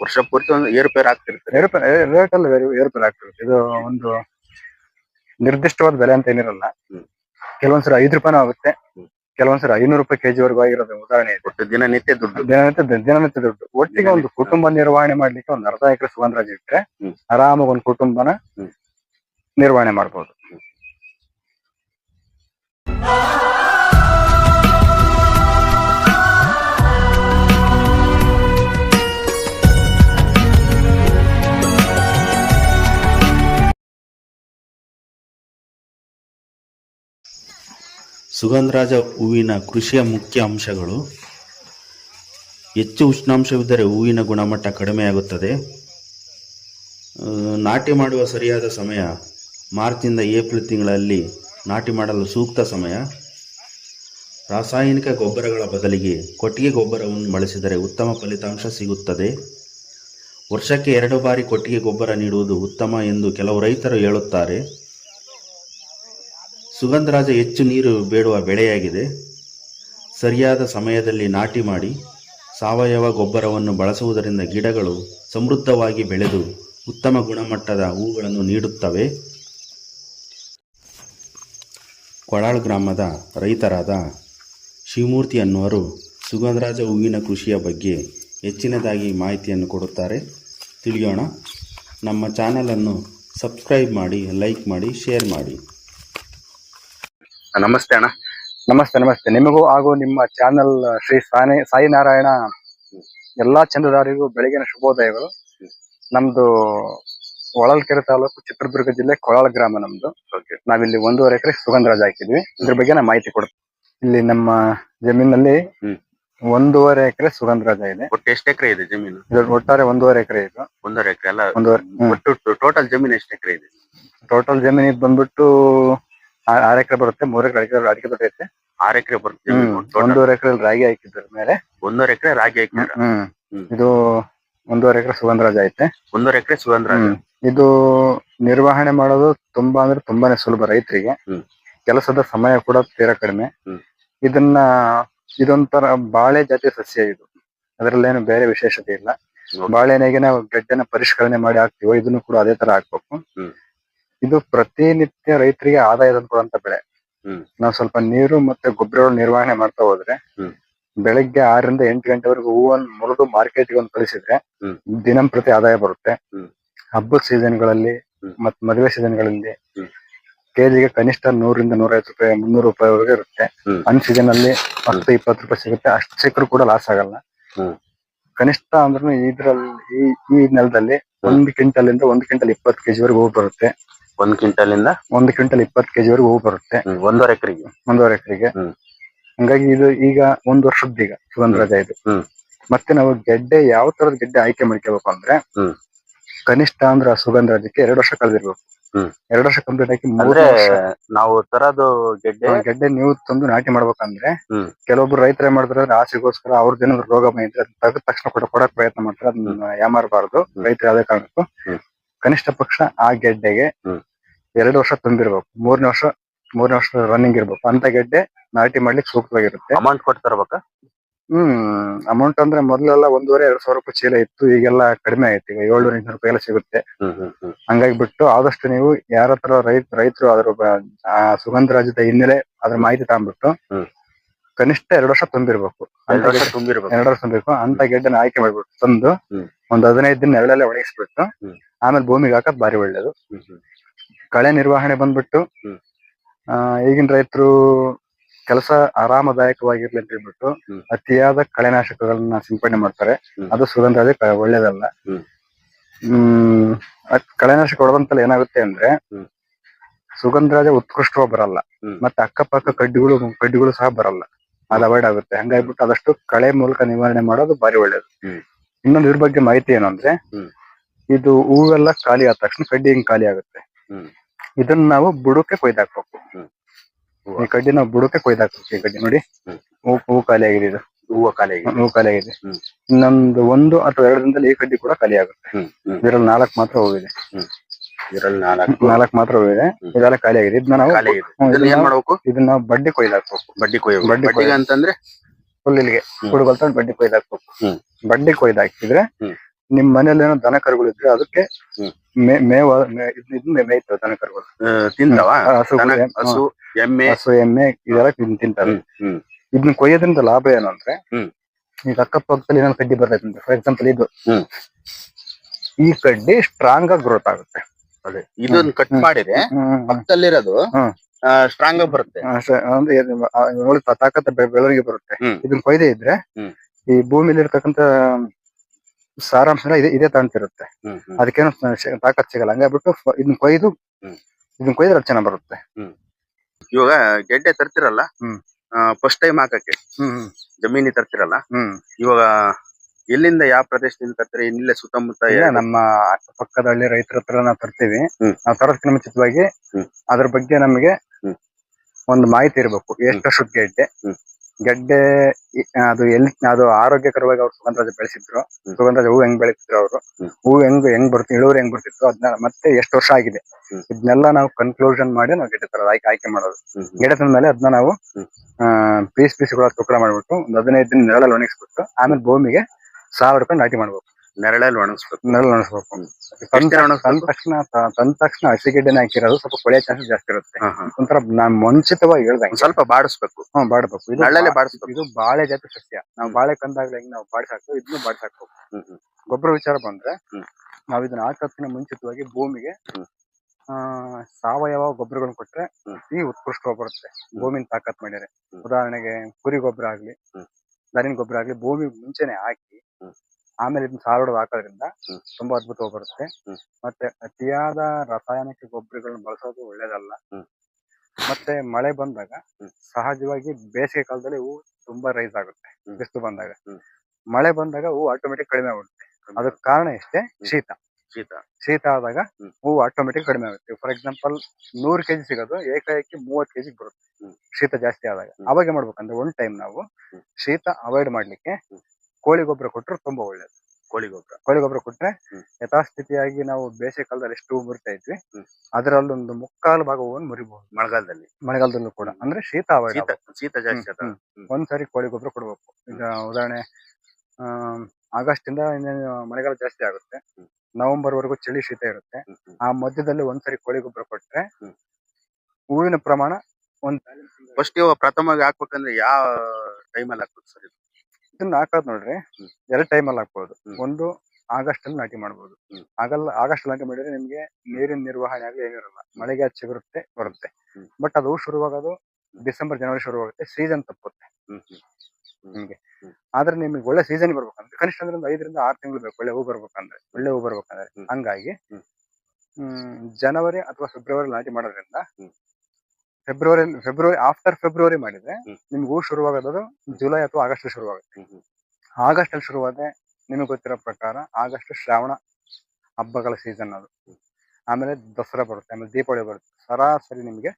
ವರ್ಷ ಪೂರ್ತಿ ಒಂದು ಏರುಪೇರು ಆಗ್ತಿರ್ತಾರೆ ಏರುಪೇರ್ ರೇಟ್ ಅಲ್ಲಿ ಏರುಪೇರ್ ಆಗ್ತಿರುತ್ತೆ. ಇದು ಒಂದು ನಿರ್ದಿಷ್ಟವಾದ ಬೆಲೆ ಅಂತ ಏನಿರಲ್ಲ. ಕೆಲವೊಂದ್ಸರಿ ಐದು ರೂಪಾಯಿನೂ ಆಗುತ್ತೆ. ಕೆಲವೊಂದ್ಸರಿ ಐನೂರು ರೂಪಾಯಿ ಕೆಜಿ ವರೆಗೂ ಆಗಿರೋದು ಉದಾಹರಣೆ ಕೊಟ್ಟು ಒಟ್ಟು ದಿನನಿತ್ಯ ದುಡ್ಡು. ದಿನನಿತ್ಯ ದಿನನಿತ್ಯ ದುಡ್ಡು. ಒಟ್ಟಿಗೆ ಒಂದು ಕುಟುಂಬ ನಿರ್ವಹಣೆ ಮಾಡ್ಲಿಕ್ಕೆ ಒಂದು ಅರ್ಧ ಎಕರೆ ಸುಗಂಧರಾಜ್ ಇಟ್ರೆ ಹ್ಮ್. ಆರಾಮಾಗಿ ಒಂದು ಕುಟುಂಬನ ನಿರ್ವಹಣೆ ಮಾಡ್ಬೋದು. ಸುಗಂಧರಾಜ ಹೂವಿನ ಕೃಷಿಯ ಮುಖ್ಯ ಅಂಶಗಳು. ಹೆಚ್ಚು ಉಷ್ಣಾಂಶವಿದ್ದರೆ ಹೂವಿನ ಗುಣಮಟ್ಟ ಕಡಿಮೆಯಾಗುತ್ತದೆ. ನಾಟಿ ಮಾಡುವ ಸರಿಯಾದ ಸಮಯ ಮಾರ್ಚಿಂದ ಏಪ್ರಿಲ್ ತಿಂಗಳಲ್ಲಿ ನಾಟಿ ಮಾಡಲು ಸೂಕ್ತ ಸಮಯ. ರಾಸಾಯನಿಕ ಗೊಬ್ಬರಗಳ ಬದಲಿಗೆ ಕೊಟ್ಟಿಗೆ ಗೊಬ್ಬರವನ್ನು ಬಳಸಿದರೆ ಉತ್ತಮ ಫಲಿತಾಂಶ ಸಿಗುತ್ತದೆ. ವರ್ಷಕ್ಕೆ ಎರಡು ಬಾರಿ ಕೊಟ್ಟಿಗೆ ಗೊಬ್ಬರ ನೀಡುವುದು ಉತ್ತಮ ಎಂದು ಕೆಲವು ರೈತರು ಹೇಳುತ್ತಾರೆ. ಸುಗಂಧರಾಜ ಹೆಚ್ಚು ನೀರು ಬೇಡುವ ಬೆಳೆಯಾಗಿದೆ ಸರಿಯಾದ ಸಮಯದಲ್ಲಿ ನಾಟಿ ಮಾಡಿ, ಸಾವಯವ ಗೊಬ್ಬರವನ್ನು ಬಳಸುವುದರಿಂದ ಗಿಡಗಳು ಸಮೃದ್ಧವಾಗಿ ಬೆಳೆದು ಉತ್ತಮ ಗುಣಮಟ್ಟದ ಹೂಗಳನ್ನು ನೀಡುತ್ತವೆ. ಕೊಳಾಳ್ ಗ್ರಾಮದ ರೈತರಾದ ಶಿವಮೂರ್ತಿ ಅನ್ನುವರು ಸುಗಂಧರಾಜ ಹೂವಿನ ಕೃಷಿಯ ಬಗ್ಗೆ ಹೆಚ್ಚಿನದಾಗಿ ಮಾಹಿತಿಯನ್ನು ಕೊಡುತ್ತಾರೆ. ತಿಳಿಯೋಣ, ನಮ್ಮ ಚಾನಲನ್ನು ಸಬ್ಸ್ಕ್ರೈಬ್ ಮಾಡಿ, ಲೈಕ್ ಮಾಡಿ, ಶೇರ್ ಮಾಡಿ. ನಮಸ್ತೆ ಅಣ್ಣ. ನಮಸ್ತೆ ನಮಸ್ತೆ. ನಿಮಗೂ ಹಾಗೂ ನಿಮ್ಮ ಚಾನೆಲ್ ಶ್ರೀ ಸಾಯಿ ಸಾಯಿ ನಾರಾಯಣ ಎಲ್ಲಾ ಚಂದದಾರಿಗೂ ಬೆಳಗಿನ ಶುಭೋದಯಗಳು. ನಮ್ದು ಹೊಳಲ್ಕೆರೆ ತಾಲೂಕು ಚಿತ್ರದುರ್ಗ ಜಿಲ್ಲೆ ಕೊಳಾಳ ಗ್ರಾಮ ನಮ್ದು. ನಾವಿಲ್ಲಿ ಒಂದೂವರೆ ಎಕರೆ ಸುಗಂಧರಾಜ ಹಾಕಿದ್ವಿ. ಇದ್ರ ಬಗ್ಗೆ ನಾ ಮಾಹಿತಿ ಕೊಡ್ತೀವಿ ಇಲ್ಲಿ ನಮ್ಮ ಜಮೀನಲ್ಲಿ. ಒಂದೂವರೆ ಎಕರೆ ಸುಗಂಧರಾಜ ಇದೆ. ಒಟ್ಟು ಎಷ್ಟು ಎಕರೆ ಇದೆ ಜಮೀನು? ಒಟ್ಟಾರೆ ಒಂದೂವರೆ ಎಕರೆ ಇದು. ಒಂದೂವರೆ ಎಕರೆ ಅಲ್ಲ. ಒಂದೂವರೆ. ಒಟ್ಟು ಟೋಟಲ್ ಜಮೀನು ಎಷ್ಟು ಎಕರೆ ಇದೆ? ಟೋಟಲ್ ಜಮೀನ್ ಇದು ಬಂದ್ಬಿಟ್ಟು ಆರ್ ಎಕರೆ ಬರುತ್ತೆ ಮೂರ್ ಎಕರೆ ಅಡಿಕೆ ಅಡಿಕೆ ತೋಟ ಐತೆ. ಆರ್ ಎಕರೆ ಬರುತ್ತೆ. ಒಂದೂವರೆ ಎಕರೆ ರಾಗಿ ಹಾಕಿದ್ರ ಮೇಲೆ. ಒಂದೂವರೆ ಎಕರೆ ರಾಗಿ ಹಾಕಿದ್ರ. ಇದು ಒಂದೂವರೆ ಎಕರೆ ಸುಗಂಧರಾಜ ಐತೆ. ಒಂದೂವರೆ ಎಕರೆ ಸುಗಂಧರಾಜ. ಇದು ನಿರ್ವಹಣೆ ಮಾಡೋದು ತುಂಬಾ ಅಂದ್ರೆ ತುಂಬಾನೇ ಸುಲಭ ರೈತರಿಗೆ. ಕೆಲಸದ ಸಮಯ ಕೂಡ ತೀರಾ ಕಡಿಮೆ. ಇದನ್ನ ಇದೊಂಥರ ಬಾಳೆ ಜಾತಿ ಸಸ್ಯ ಇದು. ಅದರಲ್ಲೇನು ಬೇರೆ ವಿಶೇಷತೆ ಇಲ್ಲ. ಬಾಳೆನೆಗೆ ನಾವು ಗೆಡ್ಡೆನ ಪರಿಷ್ಕರಣೆ ಮಾಡಿ ಹಾಕ್ತಿವೋ ಇದನ್ನು ಕೂಡ ಅದೇ ತರ ಹಾಕ್ಬೇಕು. ಇದು ಪ್ರತಿನಿತ್ಯ ರೈತರಿಗೆ ಆದಾಯ ತಂದ್ಕೊಡುವಂತ ಬೆಳೆ. ನಾವು ಸ್ವಲ್ಪ ನೀರು ಮತ್ತೆ ಗೊಬ್ಬರಗಳ ನಿರ್ವಹಣೆ ಮಾಡ್ತಾ ಹೋದ್ರೆ ಬೆಳಿಗ್ಗೆ ಆರರಿಂದ ಎಂಟು ಗಂಟೆವರೆಗೂ ಹೂವನ್ನು ಮುರಿದು ಮಾರ್ಕೆಟ್ಗೆ ಒಂದು ಕಳಿಸಿದ್ರೆ. ದಿನಂಪ್ರತಿ ಆದಾಯ ಬರುತ್ತೆ. ಹಬ್ಬದ ಸೀಸನ್ಗಳಲ್ಲಿ ಮತ್ ಮದುವೆ ಸೀಸನ್ಗಳಲ್ಲಿ ಗಳಲ್ಲಿ ಕೆಜಿಗೆ ಕನಿಷ್ಠ ನೂರಿಂದ ನೂರೈವತ್ತು ರೂಪಾಯಿ ಮುನ್ನೂರು ರೂಪಾಯಿವರೆಗೂ ಇರುತ್ತೆ. ಅನ್ ಸೀಸನ್ ಅಲ್ಲಿ ಹತ್ತು ಇಪ್ಪತ್ತು ರೂಪಾಯಿ ಸಿಗುತ್ತೆ. ಅಷ್ಟು ಸಿಕ್ಕರು ಕೂಡ ಲಾಸ್ ಆಗಲ್ಲ. ಕನಿಷ್ಠ ಅಂದ್ರೂ ಇದ್ರಲ್ಲಿ ಈ ಈ ನೆಲದಲ್ಲಿ ಒಂದು ಕ್ವಿಂಟಲ್ ಇಂದ ಒಂದು ಕ್ವಿಂಟಲ್ ಇಪ್ಪತ್ತು ಕೆಜಿ ವರೆಗೂ ಹೂ ಬರುತ್ತೆ. ಒಂದ್ ಕ್ವಿಂಟಲ್ ಇಂದ ಒಂದು ಕ್ವಿಂಟಲ್ ಇಪ್ಪತ್ತು ಕೆಜಿ ವರೆಗೂ ಹೂ ಬರುತ್ತೆ ಹ್ಮ್, ಒಂದೂವರೆ ಎಕರೆಗೆ ಒಂದೂವರೆ ಎಕರೆಗೆ ಹ್ಮ್. ಹಂಗಾಗಿ ಇದು ಈಗ ಒಂದ್ ವರ್ಷದ ಈಗ ಸುಗಂಧರಾಜ ಇದು ಹ್ಮ್. ಮತ್ತೆ ನಾವು ಗೆಡ್ಡೆ ಯಾವ ತರದ ಗೆಡ್ಡೆ ಆಯ್ಕೆ ಮಾಡ್ಕೋಬೇಕು ಅಂದ್ರೆ ಹ್ಮ್. ಕನಿಷ್ಠ ಅಂದ್ರೆ ಆ ಸುಗಂಧರಾಜಕ್ಕೆ ಎರಡು ವರ್ಷ ಕಳೆದಿರ್ಬೇಕು ಹ್ಮ್. ಎರಡು ವರ್ಷ ಕಂಪ್ಲೀಟ್ ಆಗಿ ಮೂರು ಅಂದ್ರೆ ವರ್ಷ ನಾವು ತರದು ಗೆಡ್ಡೆ ಆ ಗೆಡ್ಡೆ ನೀವು ತಂದು ನಾಟಿ ಮಾಡ್ಬೇಕಂದ್ರೆ ಹ್ಮ್. ಕೆಲವೊಬ್ರು ರೈತರೇ ಮಾಡಿದ್ರೆ ಆಸೆಗೋಸ್ಕರ ಅವ್ರದ್ದು ಏನಾದ್ರು ರೋಗ ಬಂದಿದ್ರೆ ಅದನ್ನ ತೆಗೆದ ತಕ್ಷಣ ಕೊಡ ಕೊಡಕ್ ಪ್ರಯತ್ನ ಮಾಡ್ತಾರೆ ಅದನ್ನ ಯಾಮಾರಬಾರ್ದು. ರೈತರು ಯಾವ್ದೇ ಕಾರಣಕ್ಕೂ ಹ್ಮ್. ಕನಿಷ್ಠ ಪಕ್ಷ ಆ ಗೆಡ್ಡೆಗೆ ಹ್ಮ್. ಎರಡು ವರ್ಷ ತುಂಬಿರ್ಬೇಕು ಮೂರನೇ ವರ್ಷ ಮೂರನೇ ವರ್ಷ ರನ್ನಿಂಗ್ ಇರ್ಬೇಕು. ಅಂತ ಗೆಡ್ಡೆ ನಾಟಿ ಮಾಡ್ಲಿಕ್ಕೆ ಸೂಕ್ತವಾಗಿರುತ್ತೆ. ಅಮೌಂಟ್ ಕೊಟ್ಟು ತರ್ಬೇಕಾ ಹ್ಮ್ ಅಮೌಂಟ್ ಅಂದ್ರೆ ಮೊದ್ಲೆಲ್ಲ ಒಂದೂವರೆ ಎರಡ್ ಸಾವಿರ ರೂಪಾಯಿ ಚೀಲ ಇತ್ತು. ಈಗೆಲ್ಲ ಕಡಿಮೆ ಆಯ್ತು. ಈಗ ಏಳ್ನೂರ ಎಂಟ್ನೂರು ರೂಪಾಯಿ ಎಲ್ಲ ಸಿಗುತ್ತೆ. ಹಂಗಾಗಿ ಬಿಟ್ಟು ಆದಷ್ಟು ನೀವು ಯಾರ ಹತ್ರ ರೈತ ರೈತರು ಅದ್ರ ಸುಗಂಧ ರಾಜ್ಯದ ಹಿನ್ನೆಲೆ ಅದ್ರ ಮಾಹಿತಿ ತಗೊಂಡ್ಬಿಟ್ಟು. ಕನಿಷ್ಠ ಎರಡು ವರ್ಷ ತುಂಬಿರ್ಬೇಕು ಎರಡು ವರ್ಷ ತುಂಬಿರ್ಬೇಕು. ಎರಡು ವರ್ಷ ತುಂಬಿರ್ಬೇಕು ಅಂತ ಗೆಡ್ಡೆನ ಆಯ್ಕೆ ಮಾಡ್ಬಿಟ್ಟು ತಂದು. ಒಂದ್ ಹದಿನೈದು ದಿನ ಎರಡಲ್ಲೇ ಒಣಗಿಸ್ಬಿಟ್ಟು ಆಮೇಲೆ ಭೂಮಿಗೆ ಹಾಕೋದ್ ಬಾರಿ ಒಳ್ಳೇದು. ಕಳೆ ನಿರ್ವಹಣೆ ಬಂದ್ಬಿಟ್ಟು ಈಗಿನ ರೈತರು ಕೆಲಸ ಆರಾಮದಾಯಕವಾಗಿರ್ಲಿ ಅಂತ ಹೇಳ್ಬಿಟ್ಟು. ಅತಿಯಾದ ಕಳೆನಾಶಕಗಳನ್ನ ಸಿಂಪಡಣೆ ಮಾಡ್ತಾರೆ. ಅದು ಸುಗಂಧ ಒಳ್ಳೇದಲ್ಲ. ಹ್ಮ್. ಕಳೆನಾಶಕ ಹೊಡೆದಂತಲ್ಲಿ ಏನಾಗುತ್ತೆ ಅಂದ್ರೆ ಸುಗಂಧ ಸುಗಂಧರಾಜ ಉತ್ಕೃಷ್ಟವಾಗಿ ಬರಲ್ಲ. ಮತ್ತೆ ಅಕ್ಕಪಕ್ಕ ಕಡ್ಡಿಗಳು ಕಡ್ಡಿಗಳು ಸಹ ಬರಲ್ಲ. ಅದು ಅವಾಯ್ಡ್ ಆಗುತ್ತೆ. ಹಂಗಾಗ್ಬಿಟ್ಟು ಅದಷ್ಟು ಕಳೆ ಮೂಲಕ ನಿವಾರಣೆ ಮಾಡೋದು ಬಾರಿ ಒಳ್ಳೇದು. ಇನ್ನೊಂದು ಇದ್ರ ಬಗ್ಗೆ ಮಾಹಿತಿ ಏನು ಅಂದ್ರೆ ಇದು ಹೂವೆಲ್ಲ ಖಾಲಿ ಆದ ತಕ್ಷಣ ಕಡ್ಡಿ ಹಿಂಗ್ ಖಾಲಿ ಆಗುತ್ತೆ. ಇದನ್ನ ನಾವು ಬುಡಕ್ಕೆ ಕೊಯ್ದಾಕ್ಬೇಕು. ಈ ಕಡ್ಡಿ ನಾವು ಬುಡಕ್ಕೆ ಕೊಯ್ದಾಕ್ಬೇಕು ಈ ಕಡ್ಡಿ ನೋಡಿ. ಹೂ ಹೂ ಖಾಲಿ ಆಗಿದೆ ಇದು. ಹೂವು ಆಗಿದೆ ಹೂ ಖಾಲಿ ಆಗಿದೆ ಇನ್ನೊಂದು ಒಂದು ಅಥವಾ ಎರಡು ದಿನದಲ್ಲಿ ಈ ಕಡ್ಡಿ ಕೂಡ ಖಾಲಿ ಆಗುತ್ತೆ ಇದರಲ್ಲಿ ನಾಲ್ಕು ಮಾತ್ರ ಹೋಗಿದೆ ಇದರಲ್ಲಿ ನಾಲ್ಕು. ನಾಲ್ಕು ಮಾತ್ರ ಹೋಗಿದೆ. ಇದೆಲ್ಲ ಖಾಲಿ ಆಗಿದೆ ಇದನ್ನ ನಾವು ಖಾಲಿ ಇದೆ ಇದನ್ನ ಏನ್ ಮಾಡ್ಬೇಕು? ಇದನ್ನ ನಾವು ಬಡ್ಡಿ ಕೊಯ್ದಾಕ್ಬೇಕು. ಬಡ್ಡಿ ಕೊಯ್ ಬಡ್ಡಿ ಕೊಯ್ ಅಂತಂದ್ರೆ. ಕುಡುಗಲ್ ತಗೊಂಡು ಬಡ್ಡಿ ಕೊಯ್ದಾಕ್ಬೇಕು. ಬಡ್ಡಿ ಕೊಯ್ದಾಕಿದ್ರೆ. ನಿಮ್ ಮನೇಲಿ ಏನೋ ದನ ಕರುಗಳು ಇದ್ರೆ ಅದಕ್ಕೆ ಮೇ- ಮೇವ ಮೇ- ಇದ್ನ ಇದ್ನ ಮೇಯ್ತವೆ ದನ ಕರುಗಳು ತಿಂತಾವ ಆ, ಹಸು ದನ, ಎಮ್ಮೆ- ಹಸು ಎಮ್ಮೆ ಹಸು ಎಮ್ಮೆ ಇದೆಲ್ಲ ತಿನ್- ತಿಂತಾರೆ ಹ್ಮ್ ಹ್ಮ್ ಇದನ್ನ ಕೊಯ್ಯೋದ್ರಿಂದ ಲಾಭ ಏನು ಅಂದ್ರೆ ಹ್ಮ್. ಈಗ ಅಕ್ಕಪಕ್ಕದಲ್ಲಿ ಏನೋ ಕಡ್ಡಿ ಬರ್ತೈತೆ ಫಾರ್ ಎಕ್ಸಾಂಪಲ್ ಇದು ಹ್ಮ್. ಈ ಕಡ್ಡಿ ಸ್ಟ್ರಾಂಗ್ ಆಗಿ ಗ್ರೋತ್ ಆಗುತ್ತೆ ಅದೇ ಇದನ್ನ ಕಟ್. ಮಾಡಿದ್ರೆ. ಪಕ್ಕದಲ್ಲಿರೋದು ಹ್ಮ್. ಸ್ಟ್ರಾಂಗ್ ಆಗಿ ಬರುತ್ತೆ ಅಂದ್ರೆ ಇದು ಆ ನೋಡಿ ತಾಕತ್ತ ಬೆಳವಣಿಗೆ ಬರುತ್ತೆ ಹ್ಮ್. ಇದನ್ನ ಕೊಯ್ದೇ ಇದ್ರೆ ಹ್ಮ್. ಈ ಭೂಮಿಲಿ ಇರ್ತಕ್ಕಂತ ಸಾರಾಂಶ ಇದೇ ಇದೇ ಹ್ಮ್ ಅದಕ್ಕೇನು ತಾಕತ್ ಸಿಗಲ್ಲ. ಹಂಗಾಗ್ಬಿಟ್ಟು ಬಿಟ್ಟು ಇದನ್ನ ಕೊಯ್ದು ಇದನ್ ಇದನ್ನ ಕೊಯ್ದ್ರೆ ಅದು ಚೆನ್ನಾಗ್ ಬರುತ್ತೆ ಇವಾಗ ಗೆಡ್ಡೆ ತರ್ತಿರಲ್ಲ. ಫಸ್ಟ್ ಟೈಮ್ ಹಾಕಕ್ಕೆ? ಹ್ಮ್ ಜಮೀನಿ ತರ್ತಿರಲ್ಲ? ಹ್ಮ್. ಇವಾಗ ಎಲ್ಲಿಂದ ಯಾವ ಪ್ರದೇಶದಿಂದ ತರ್ತೀರಿ? ಇಲ್ಲೇ ಸುತ್ತಮುತ್ತ ಇಲ್ಲ ನಮ್ಮ ಅಕ್ಕಪಕ್ಕದ ಹಳ್ಳಿ ರೈತರ ಹತ್ರ ನಾವು ತರ್ತೀವಿ. ನಾವು ತರೋದಕ್ಕಿಂತ ಮುಂಚಿತವಾಗಿ. ಅದ್ರ ಬಗ್ಗೆ ನಮಗೆ ಒಂದು ಮಾಹಿತಿ ಇರಬೇಕು. ಎಷ್ಟು ಶುದ್ಧ ಗೆಡ್ಡೆ. ಗೆಡ್ಡೆ ಅದು ಎಲ್ ಅದು ಆರೋಗ್ಯಕರವಾಗಿ ಅವ್ರು ಸುಗಂಧರಾಜ ಬೆಳೆಸಿದ್ರು. ಸುಗಂಧರಾಜ ಹೂ ಹೆಂಗ್ ಬೆಳೆಸಿದ್ರು ಅವರು? ಹೂವು ಹೂ ಹೆಂಗ್ ಹೆಂಗ್ ಬರ್ತಿ ಇಳುವರಿ ಹೆಂಗ್ ಬರ್ತಿತ್ತು ಅದನ್ನ ಮತ್ತೆ ಎಷ್ಟು ವರ್ಷ ಆಗಿದೆ. ಇದನ್ನೆಲ್ಲ ನಾವು ಕನ್ಕ್ಲೂಷನ್ ಮಾಡಿ ನಾವು ಗೆಡ್ಡೆ ತರ ಆಯ್ಕೆ ಆಯ್ಕೆ ಮಾಡೋದು. ಗೆಡ್ಡೆ ತಂದ ಮೇಲೆ ಅದನ್ನ ನಾವು ಪೀಸ್ ಪೀಸ್ ಪೀಸ್ಗಳ ತುಕಡ ಮಾಡ್ಬಿಟ್ಟು ಒಂದು ಹದಿನೈದು ದಿನ ನೆರಳಲ್ಲಿ ಒಣಗಿಸ್ಬಿಟ್ಟು ಆಮೇಲೆ ಭೂಮಿಗೆ ಸಾವಿರ ರೂಪಾಯಿ ನಾಟಿ ಮಾಡ್ಬೇಕು. ನೆರಳಲ್ಲಿ ಒಣಗಿಸ್ಬೇಕು ನೆರಳು ಒಣಗಿಸ್ಬೇಕು ಹ್ಮ್. ತಂದ ತಕ್ಷಣ ತಂದ ತಕ್ಷಣ ಹಸಿಗೆಡ್ಡೆನ ಹಾಕಿರೋದು ಸ್ವಲ್ಪ ಕೊಳೆಯ ಚಾನ್ಸಸ್ ಜಾಸ್ತಿ ಇರುತ್ತೆ ಹಾ, ಹಾ. ಒಂಥರ ನಾನ್ ಮುಂಚಿತವಾಗಿ ಹೇಳ್ದಂಗೆ ಸ್ವಲ್ಪ ಬಾಡಿಸ್ಬೇಕು ಹ್ಮ್ ಬಾಡ್ಬೇಕು ಇದು ನೆರಳಲ್ಲೇ ಬಾಡಿಸ್ಬೇಕು ಇದು ಬಾಳೆ ಜಾತಿ ಸಸ್ಯ ನಾವು. ಬಾಳೆ ಕಂದಾಗ್ಲಿ ಹೆಂಗ್ ನಾವು ಹಾಕ್ತೇವೆ ಇದನ್ನು ಬಾಡ್ಸಾಕ್ಬೇಕು ಹ್ಮ್ ಹ್ಮ್ ಗೊಬ್ಬರ ವಿಚಾರ ಬಂದ್ರೆ ಹ್ಮ್. ನಾವ್ ಇದನ್ನ ಹಾಕೋದ್ಕಿಂತ ಮುಂಚಿತವಾಗಿ ಭೂಮಿಗೆ ಹ್ಮ್. ಆ ಸಾವಯವ ಗೊಬ್ಬರಗಳನ್ನ ಕೊಟ್ರೆ ಹ್ಮ್. ಈ ಉತ್ಕೃಷ್ಟವಾಗಿ ಬರುತ್ತೆ ಭೂಮಿನ ತಾಕತ್ ಮಾಡಿದ್ರೆ ಹ್ಮ್. ಉದಾಹರಣೆಗೆ ಕುರಿ ಗೊಬ್ಬರ ಆಗ್ಲಿ ಹ್ಮ್. ದನಿನ ಗೊಬ್ಬರ ಆಗ್ಲಿ ಭೂಮಿ ಮುಂಚೆನೆ ಹಾಕಿ ಹ್ಮ್. ಆಮೇಲೆ ಇದನ್ನ ಸಾಲೋಡ್ ಹಾಕೋದ್ರಿಂದ ತುಂಬಾ ಅದ್ಭುತವಾಗಿ ಬರುತ್ತೆ. ಮತ್ತೆ ಅತಿಯಾದ ರಾಸಾಯನಿಕ ಗೊಬ್ಬರಗಳನ್ನ ಬಳಸೋದು ಒಳ್ಳೇದಲ್ಲ. ಮತ್ತೆ ಮಳೆ ಬಂದಾಗ ಸಹಜವಾಗಿ ಬೇಸಿಗೆ ಕಾಲದಲ್ಲಿ ಹೂವು ತುಂಬಾ ರೈಸ್ ಆಗುತ್ತೆ ಬಿಸ್ತು ಬಿಸಿಲು ಬಂದಾಗ. ಮಳೆ ಬಂದಾಗ ಹೂ ಆಟೋಮೆಟಿಕ್ ಕಡಿಮೆ ಆಗುತ್ತೆ. ಅದಕ್ಕೆ ಕಾರಣ ಇಷ್ಟೇ ಶೀತ. ಶೀತ. ಶೀತ ಆದಾಗ ಹೂ ಹೂವು ಆಟೋಮೆಟಿಕ್ ಕಡಿಮೆ ಆಗುತ್ತೆ. ಫಾರ್ ಎಕ್ಸಾಂಪಲ್ ನೂರು ಕೆಜಿ ಸಿಗೋದು ಏಕಾಏಕಿ ಮೂವತ್ತು ಕೆಜಿ ಬರುತ್ತೆ. ಶೀತ ಜಾಸ್ತಿ ಆದಾಗ. ಅವಾಗ ಮಾಡ್ಬೇಕಂದ್ರೆ ಒಂದ್ ಟೈಮ್ ನಾವು ಶೀತ ಅವಾಯ್ಡ್ ಮಾಡ್ಲಿಕ್ಕೆ. ಕೋಳಿ ಗೊಬ್ಬರ ಕೊಟ್ಟರೆ ತುಂಬಾ ಒಳ್ಳೇದು. ಕೋಳಿ ಗೊಬ್ಬರ. ಕೋಳಿ ಗೊಬ್ಬರ ಕೊಟ್ರೆ. ಯಥಾಸ್ಥಿತಿಯಾಗಿ ನಾವು ಬೇಸಿಗೆ ಕಾಲದಲ್ಲಿ ಎಷ್ಟು ಹೂ ಬರ್ತಾ ಇದ್ವಿ. ಅದರಲ್ಲಿ ಒಂದು ಮುಕ್ಕಾಲು ಭಾಗ ಹೂವನ್ನು ಮುರಿಬಹುದು. ಮಳೆಗಾಲದಲ್ಲಿ. ಮಳೆಗಾಲದಲ್ಲೂ ಕೂಡ. ಅಂದ್ರೆ ಶೀತ ಶೀತ ಶೀತ ಜಾಸ್ತಿ. ಒಂದ್ಸರಿ ಕೋಳಿ ಗೊಬ್ಬರ ಕೊಡ್ಬೇಕು. ಈಗ ಉದಾಹರಣೆ ಆಗಸ್ಟ್ ಇಂದ ಮಳೆಗಾಲ ಜಾಸ್ತಿ ಆಗುತ್ತೆ. ನವೆಂಬರ್ ವರೆಗೂ ಚಳಿ ಶೀತ ಇರುತ್ತೆ. ಆ ಮಧ್ಯದಲ್ಲಿ ಒಂದ್ಸರಿ ಕೋಳಿ ಗೊಬ್ಬರ ಕೊಟ್ರೆ. ಹೂವಿನ ಪ್ರಮಾಣ ಒಂದ್ ಫಸ್ಟ್ ಇವಾಗ ಪ್ರಥಮವಾಗಿ ಹಾಕ್ಬೇಕಂದ್ರೆ ಯಾವ ಟೈಮಲ್ಲಿ ಹಾಕ್ಬೇಕು ಸರ್ ಇದನ್ನ ಹಾಕೋದ್ ನೋಡ್ರಿ. ಎರಡ್ ಟೈಮ್ ಅಲ್ಲಿ ಹಾಕ್ಬೋದು ಒಂದು ಆಗಸ್ಟ್ ಅಲ್ಲಿ ನಾಟಿ ಮಾಡ್ಬೋದು. ಆಗಲ್ಲ ಆಗಸ್ಟ್ ನಾಟಿ ಮಾಡಿದ್ರೆ ನಿಮ್ಗೆ ನೀರಿನ ನಿರ್ವಹಣೆ ಆಗಲಿ ಏನಿರಲ್ಲ ಮಳೆಗೆ ಅದು ಚಿಗುರುತ್ತೆ ಬರುತ್ತೆ. ಬಟ್ ಅದು ಶುರುವಾಗೋದು ಡಿಸೆಂಬರ್ ಜನವರಿ ಶುರುವಾಗುತ್ತೆ. ಸೀಸನ್ ತಪ್ಪುತ್ತೆ. ನಿಮ್ಗೆ. ಆದ್ರೆ ನಿಮ್ಗೆ ಒಳ್ಳೆ ಸೀಸನ್ ಬರ್ಬೇಕಂದ್ರೆ ಕನಿಷ್ಠ ಅಂದ್ರೆ ಒಂದು ಐದರಿಂದ ಆರು ತಿಂಗಳು ಬೇಕು. ಒಳ್ಳೆ ಹೂ ಬರ್ಬೇಕಂದ್ರೆ ಒಳ್ಳೆ ಹೂ ಬರ್ಬೇಕಂದ್ರೆ. ಹಂಗಾಗಿ ಹ್ಮ್. ಜನವರಿ ಅಥವಾ ಫೆಬ್ರವರಿ ನಾಟಿ ಮಾಡೋದ್ರಿಂದ. ಫೆಬ್ರವರಿ ಫೆಬ್ರವರಿ ಆಫ್ಟರ್ ಫೆಬ್ರವರಿ ಮಾಡಿದ್ರೆ. ನಿಮ್ಗೆ ಹೂ ಶುರುವಾಗೋದು ಜುಲೈ ಅಥವಾ ಆಗಸ್ಟ್ ಶುರುವಾಗುತ್ತೆ. ಆಗಸ್ಟ್ ಅಲ್ಲಿ ಶುರುವಾದ್ರೆ ನಿಮಗೆ ಗೊತ್ತಿರೋ ಪ್ರಕಾರ ಆಗಸ್ಟ್ ಶ್ರಾವಣ ಹಬ್ಬಗಳ ಸೀಸನ್ ಅದು. ಆಮೇಲೆ ದಸರಾ ಬರುತ್ತೆ ಆಮೇಲೆ ದೀಪಾವಳಿ ಬರುತ್ತೆ. ಸರಾಸರಿ ನಿಮಗೆ.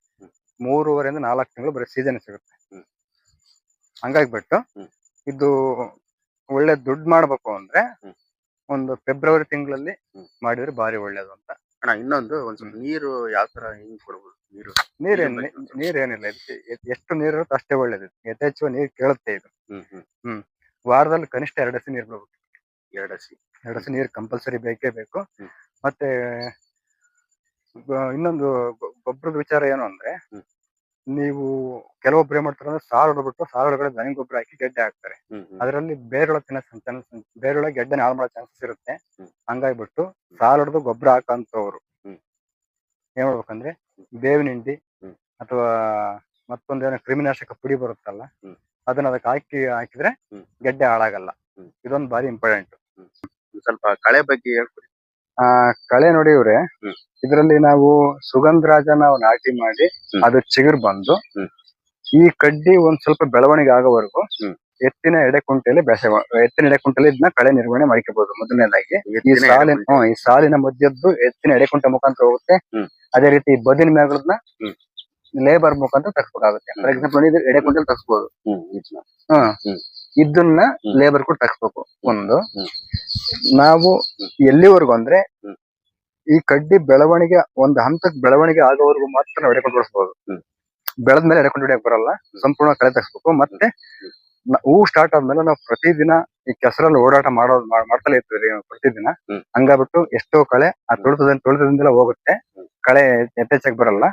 ಮೂರುವರೆಯಿಂದ ನಾಲ್ಕು ತಿಂಗಳು ಬರೀ ಸೀಸನ್ ಸಿಗುತ್ತೆ. ಹಂಗಾಗಿ ಹಂಗಾಗ್ಬಿಟ್ಟು ಇದು ಒಳ್ಳೆ ದುಡ್ಡು ಮಾಡ್ಬೇಕು ಅಂದ್ರೆ ಒಂದು ಫೆಬ್ರವರಿ ತಿಂಗಳಲ್ಲಿ ಮಾಡಿದ್ರೆ ಮಾಡಿದ್ರೆ ಭಾರಿ ಒಳ್ಳೇದು ಅಂತ ಅಣ್ಣ ಇನ್ನೊಂದು ಒಂದ್ ಸ್ವಲ್ಪ ನೀರು ಯಾವ ತರ ಹೆಂಗ್ ಕೊಡ್ಬೋದು? ನೀರು ನೀರೇನ್. ನೀರೇನಿಲ್ಲ ಎ- ಎಷ್ಟು ನೀರು ಇರುತ್ತೆ ಅಷ್ಟೇ ಒಳ್ಳೇದು. ಯಥೇಚ್ಛ ನೀರು ಕೇಳುತ್ತೆ ಇದು. ಹ್ಮ್ ಹ್ಮ್. ವಾರದಲ್ಲಿ ಕನಿಷ್ಠ ಎರಡು ಹಸಿ ನೀರು ಬಿಡ್ಬೇಕು. ಎರಡು ಹಸಿ. ಎರಡು ಹಸಿ ನೀರು ಕಂಪಲ್ಸರಿ ಬೇಕೇ ಬೇಕು. ಹ್ಮ್. ಮತ್ತೆ ಗ- ಇನ್ನೊಂದು ಗೊ- ಗೊಬ್ಬರದ ವಿಚಾರ ಏನು ಅಂದ್ರೆ ಹ್ಮ್. ನೀವು ಕೆಲವೊಬ್ರು ಏನ್ ಮಾಡ್ತಾರೆ ಅಂದ್ರೆ ಸಾಲು ಹೊಡ್ಬಿಟ್ಟು ಸಾರು ಒಳಗಡೆ ದನಿ ಗೊಬ್ಬರ ಹಾಕಿ ಗೆಡ್ಡೆ ಹಾಕ್ತಾರೆ. ಅದರಲ್ಲಿ ಬೇರೊಳಗೆ ತಿನ್ನ ಬೇರೊಳಗೆ ಗೆಡ್ಡೆನ ಹಾಳು ಮಾಡೋ ಚಾನ್ಸಸ್ ಇರುತ್ತೆ. ಹಂಗಾಗ್ಬಿಟ್ಟು ಸಾರ್ ಹೊಡೆದು ಗೊಬ್ಬರ ಹಾಕಂತವ್ರು. ಏನ್ ಮಾಡ್ಬೇಕಂದ್ರೆ ಬೇವಿನ ಹಿಂಡಿ. ಅಥವಾ ಮತ್ತೊಂದೇನೋ ಕ್ರಿಮಿನಾಶಕ ಪುಡಿ ಬರುತ್ತಲ್ಲ ಅದನ್ನ ಅದಕ್ಕೆ ಹಾಕಿ ಹಾಕಿದ್ರೆ. ಗೆಡ್ಡೆ ಹಾಳಾಗಲ್ಲ. ಇದೊಂದು ಬಾರಿ ಇಂಪಾರ್ಟೆಂಟ್ ಸ್ವಲ್ಪ ಕಳೆ ಬಗ್ಗೆ ಹೇಳ್ಕೊಡಿ. ಆ ಕಳೆ ನೋಡಿ ಇವ್ರೆ ಹ್ಮ್. ಇದರಲ್ಲಿ ನಾವು ಸುಗಂಧರಾಜ ನಾವು ನಾಟಿ ಮಾಡಿ ಅದು ಚಿಗುರ್ ಬಂದು ಈ ಕಡ್ಡಿ ಒಂದ್ ಸ್ವಲ್ಪ ಬೆಳವಣಿಗೆ ಆಗೋವರೆಗೂ ಎತ್ತಿನ ಎಡೆ ಕುಂಟೆಯಲ್ಲಿ ಬೆಸೆ ಎತ್ತಿನ ಎಡೆ ಕುಂಟೆಲಿ ಇದನ್ನ ಕಳೆ ನಿರ್ವಹಣೆ ಮಾಡ್ಕೋಬಹುದು ಮೊದಲನೇದಾಗಿ. ಈ ಸಾಲಿನ ಹ್ಮ್, ಈ ಸಾಲಿನ ಮಧ್ಯದ್ದು ಎತ್ತಿನ ಎಡೆ ಕುಂಟೆ ಮುಖಾಂತರ ಹೋಗುತ್ತೆ. ಅದೇ ರೀತಿ ಬದಿನ ಮ್ಯಾಗಳನ್ನ ಹ್ಮ್. ಲೇಬರ್ ಮುಖಾಂತರ ತಗ್ಸ್ಬೇಕಾಗುತ್ತೆ ಫಾರ್ ಹ್ಮ್. ಎಕ್ಸಾಂಪಲ್ ಎಡೆ ಕುಂಟೆಲ್ ತಗ್ಸ್ಬೋದು ಇದನ್ನ ಲೇಬರ್ ಕೂಡ ತಗ್ಸ್ಬೇಕು ಒಂದು. ನಾವು ಎಲ್ಲಿವರೆಗೂ ಅಂದ್ರೆ ಈ ಕಡ್ಡಿ ಬೆಳವಣಿಗೆ ಒಂದು ಹಂತಕ್ಕೆ ಬೆಳವಣಿಗೆ ಆಗೋವರೆಗೂ ಮಾತ್ರ ನಾವು ಎಡೆಕೊಂಡು ಬಿಡಿಸ್ಬೋದು. ಬೆಳೆದ ಮೇಲೆ ಎಡೆಕೊಂಡು ಹಿಡಿಯಕ್ ಬರಲ್ಲ ಸಂಪೂರ್ಣ ಕಳೆ ತಗ್ಸ್ಬೇಕು. ಮತ್ತೆ ಹೂ ಸ್ಟಾರ್ಟ್ ಆದ್ಮೇಲೆ ನಾವು ಪ್ರತಿದಿನ ಈ ಕೆಸರಲ್ಲಿ ಓಡಾಟ ಮಾಡೋದ್ ಮಾಡ್ತಾ ಮಾಡ್ತಲೇ ಇರ್ತೀವಿ ಪ್ರತಿದಿನ. ಹಂಗಾಗ್ಬಿಟ್ಟು ಎಷ್ಟೋ ಕಳೆ ಆ ತುಳಿತದ ತುಳಿತದಿಂದಲೇ ಹೋಗುತ್ತೆ. ಕಳೆ ಯಥೇಚ್ಛಕ್ ಬರಲ್ಲ.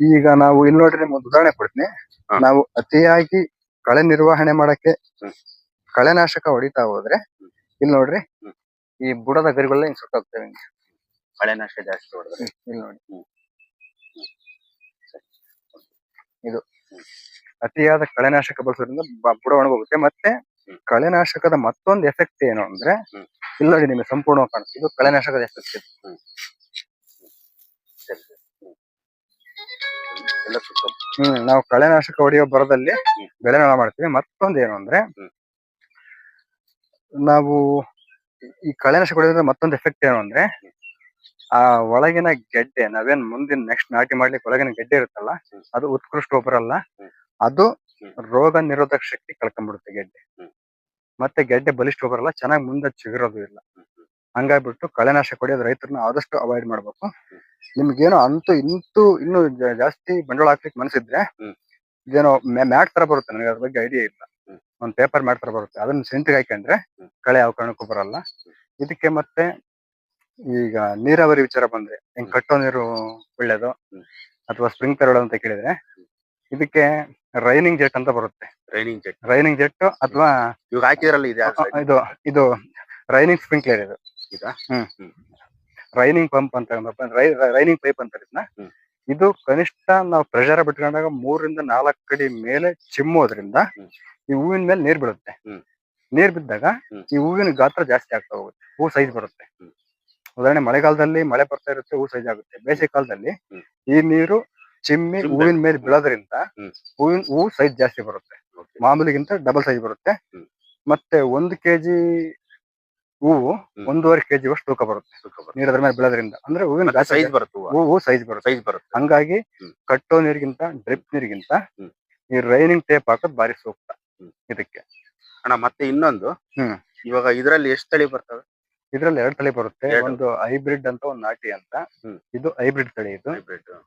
ಈಗ ನಾವು ಇಲ್ಲಿ ನೋಡ್ರಿ ನಿಮ್ಗೆ ಒಂದು ಉದಾಹರಣೆ ಕೊಡ್ತೀನಿ. ನಾವು ಅತಿಯಾಗಿ ಕಳೆ ನಿರ್ವಹಣೆ ಮಾಡಕ್ಕೆ. ಕಳೆನಾಶಕ ಹೊಡಿತಾ ಹೋದ್ರೆ ಇಲ್ಲಿ ನೋಡ್ರಿ ಈ ಬುಡದ ಗರಿಗಳೆಲ್ಲ ಹಿಂಗ್ ಸುಟ್ಟೋಗ್ತವೆ ಹಿಂಗೆ. ಕಳೆನಾಶ ಜಾಸ್ತಿ ಹೊಡೆದ್ರೆ. ಇಲ್ಲಿ ನೋಡಿ. ಇದು ಅತಿಯಾದ ಕಳೆನಾಶಕ ಬಳಸೋದ್ರಿಂದ ಬುಡ ಒಣಗೋಗುತ್ತೆ. ಮತ್ತೆ. ಕಳೆನಾಶಕದ ಮತ್ತೊಂದು ಎಫೆಕ್ಟ್ ಏನು ಅಂದ್ರೆ ಇಲ್ಲ ಇಲ್ಲಿ ನೋಡಿ ನಿಮಗೆ ಸಂಪೂರ್ಣವಾಗಿ ಕಾಣುತ್ತೆ. ಇದು ಕಳೆನಾಶಕದ ಎಫೆಕ್ಟ್ ಇದು. ಎಲ್ಲ ಸುತ್ತ ಹ್ಮ್ ನಾವು ಕಳೆನಾಶಕ ಹೊಡೆಯೋ ಬರದಲ್ಲಿ. ಬೆಳೆ ನಾಳ ಮಾಡ್ತೀವಿ. ಮತ್ತೊಂದು ಏನು ಅಂದ್ರೆ ನಾವು ಈ ಕಳೆನಾಶಕ ಹೊಡೆಯೋದ್ರಿಂದ ಮತ್ತೊಂದು ಎಫೆಕ್ಟ್ ಏನು ಅಂದ್ರೆ ಆ ಒಳಗಿನ ಗೆಡ್ಡೆ ನಾವೇನ್ ಮುಂದಿನ ನೆಕ್ಸ್ಟ್ ನಾಟಿ ಮಾಡ್ಲಿಕ್ಕೆ ಒಳಗಿನ ಗೆಡ್ಡೆ ಇರುತ್ತಲ್ಲ ಅದು ಉತ್ಕೃಷ್ಟ ಗೊಬ್ಬರ ಅಲ್ಲ ಅದು ರೋಗ ನಿರೋಧಕ ಶಕ್ತಿ ಕಳ್ಕೊಂಡ್ಬಿಡುತ್ತೆ ಗೆಡ್ಡೆ. ಮತ್ತೆ ಗೆಡ್ಡೆ ಬಲಿಷ್ಠ ಗೊಬ್ಬರ ಅಲ್ಲ ಚೆನ್ನಾಗಿ ಮುಂದೆ ಚಿಗಿರೋದು ಇಲ್ಲ. ಹಂಗಾಗ್ಬಿಟ್ಟು ಕೊಡಿ ಅದು ರೈತರನ್ನ ಆದಷ್ಟು ಅವಾಯ್ಡ್ ಮಾಡ್ಬೇಕು. ನಿಮ್ಗೇನೋ ಅಂತೂ ಇಂತೂ ಇನ್ನು ಜಾಸ್ತಿ ಬಂಡವಾಳ ಹಾಕ್ಲಿಕ್ಕೆ ಮನಸ್ಸಿದ್ರೆ. ಇದೇನೋ ಮ್ಯಾಟ್ ತರ ಬರುತ್ತೆ ನನಗೆ ಅದ್ರ ಬಗ್ಗೆ ಐಡಿಯಾ ಇಲ್ಲ. ಒಂದ್ ಪೇಪರ್ ಮ್ಯಾಟ್ ತರ ಬರುತ್ತೆ. ಅದನ್ನ ಸೆಂಟ್ರಿಗೆ ಹಾಕೊಂಡ್ರೆ ಕಳೆ ಯಾವ ಕಾರಣಕ್ಕೂ ಬರಲ್ಲ. ಇದಕ್ಕೆ ಮತ್ತೆ ಈಗ ನೀರಾವರಿ ವಿಚಾರ ಬಂದ್ರೆ ಹೆಂಗ್ ಕಟ್ಟೋ ನೀರು ಒಳ್ಳೇದು. ಅಥವಾ ಸ್ಪ್ರಿಂಕ್ಲರ್ ಅಂತ ಕೇಳಿದ್ರೆ ಇದಕ್ಕೆ ರೈನಿಂಗ್ ಜೆಟ್ ಅಂತ ಬರುತ್ತೆ. Raining jet. ರೈನಿಂಗ್ ಜೆಟ್ ಅಥವಾ ಇದು ಇದು ರೈನಿಂಗ್ ಸ್ಪ್ರಿಂಕ್ಲರ್ ಇದು. ಇದಾ? ಹ್ಮ್. ರೈನಿಂಗ್ ಪಂಪ್ ಅಂತ ರೈನಿಂಗ್ ಪೈಪ್ ಅಂತ ಇದನ್ನ. ಇದು ಕನಿಷ್ಠ ನಾವು ಪ್ರೆಷರ್ ಬಿಟ್ಕೊಂಡಾಗ ಮೂರರಿಂದ ನಾಲ್ಕು ಅಡಿ ಮೇಲೆ ಚಿಮ್ಮೋದ್ರಿಂದ ಈ ಹೂವಿನ ಮೇಲೆ ನೀರ್ ಬೀಳುತ್ತೆ. ಹ್ಮ್. ನೀರ್ ಬಿದ್ದಾಗ ಈ ಹೂವಿನ ಗಾತ್ರ ಜಾಸ್ತಿ ಆಗ್ತಾ ಹೋಗುತ್ತೆ. ಹೂ ಸೈಜ್ ಬರುತ್ತೆ. ಉದಾಹರಣೆ ಮಳೆಗಾಲದಲ್ಲಿ ಮಳೆ ಬರ್ತಾ ಇರುತ್ತೆ ಹೂ ಸೈಜ್ ಆಗುತ್ತೆ. ಬೇಸಿಗೆ ಕಾಲದಲ್ಲಿ ಈ ನೀರು ಚಿಮ್ಮಿ. ಹೂವಿನ ಮೇಲೆ ಬೀಳೋದ್ರಿಂದ. ಹೂವಿನ ಹೂ ಸೈಜ್ ಜಾಸ್ತಿ ಬರುತ್ತೆ. ಮಾಮೂಲಿಗಿಂತ ಡಬಲ್ ಸೈಜ್ ಬರುತ್ತೆ. ಮತ್ತೆ ಒಂದು ಕೆಜಿ ಹೂವು. ಒಂದೂವರೆ ಕೆಜಿ ಅಷ್ಟು ತೂಕ ಬರುತ್ತೆ. ನೀರದ್ರ ಬರುತ್ತೆ. ನೀರ್ ಅದ್ರ ಮೇಲೆ ಬೀಳೋದ್ರಿಂದ. ಅಂದ್ರೆ ಹೂವಿನ ಸೈಜ್ ಬರುತ್ತೆ ಹೂವು. ಸೈಜ್ ಬರುತ್ತೆ. ಸೈಜ್ ಬರುತ್ತೆ. ಹಂಗಾಗಿ. ಕಟ್ಟೋ ನೀರಿಗಿಂತ ಡ್ರಿಪ್ ನೀರಿಗಿಂತ. ಈ ರೈನಿಂಗ್ ಟೇಪ್ ಹಾಕೋದ್ ಬಾರಿ ಸೂಕ್ತ. ಇದಕ್ಕೆ. ಅಣ್ಣ ಮತ್ತೆ ಇನ್ನೊಂದು. ಹ್ಮ್. ಇವಾಗ ಇದ್ರಲ್ಲಿ ಎಷ್ಟು ತಳಿ ಬರ್ತವೆ? ಇದ್ರಲ್ಲಿ ಎರಡು ತಳಿ ಬರುತ್ತೆ. ಒಂದು ಹೈಬ್ರಿಡ್ ಅಂತ ಒಂದು ನಾಟಿ ಅಂತ. ಇದು ಹೈಬ್ರಿಡ್ ತಳಿ ಇದು.